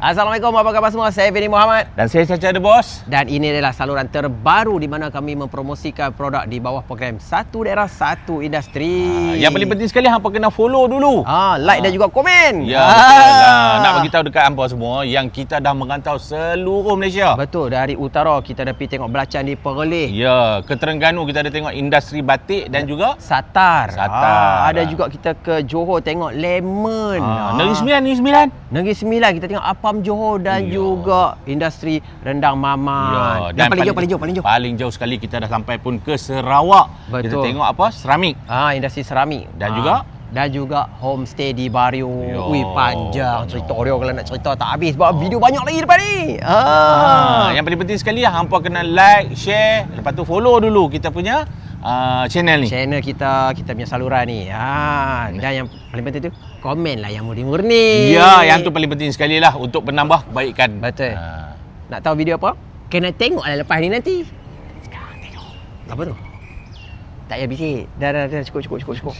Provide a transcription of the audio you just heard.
Assalamualaikum, apa khabar semua? Saya Feni Muhammad. Dan saya Caca The Boss. Dan ini adalah saluran terbaru di mana kami mempromosikan produk di bawah program Satu Daerah Satu Industri. Ah, yang paling penting sekali hampa kena follow dulu. Ah, like dan juga komen. Ya, Ah. betul lah. Nak bagi tahu dekat hampa semua yang kita dah merantau seluruh Malaysia. Betul, dari utara kita dah pergi tengok belacan di Perlis. Ya, ke Terengganu kita ada tengok industri batik dan juga Satar. Satar. Ah, ada juga kita ke Johor tengok lemon. ah, Negeri Sembilan, Negeri Sembilan. Negeri Sembilan kita tengok Apam Johor dan Ya. juga industri rendang maman. yang paling jauh paling jauh paling jauh. Paling jauh sekali kita dah sampai pun ke Sarawak. Kita Betul. tengok apa? Seramik. Ah, industri seramik. Dan Ah, juga? dan juga homestay di Bario. Yo. Ui, panjang Panjang. cerita dia kalau nak cerita tak habis sebab video banyak lagi depan ni. Ah, Ah. yang paling penting sekali hampa kena like, share, lepas tu follow dulu kita punya uh, channel ni. channel kita kita punya saluran ni. Ha, dan yang paling penting tu komen lah yang murni-murni. Ya, yang tu paling penting sekali lah untuk menambah kebaikan. Betul. Ah. Nak tahu video apa? Kena tengok lah lepas ni nanti. Sekarang tengok. Apa tu? Tak payah bisik. Dah, dah, dah. Cukup, cukup, cukup, cukup.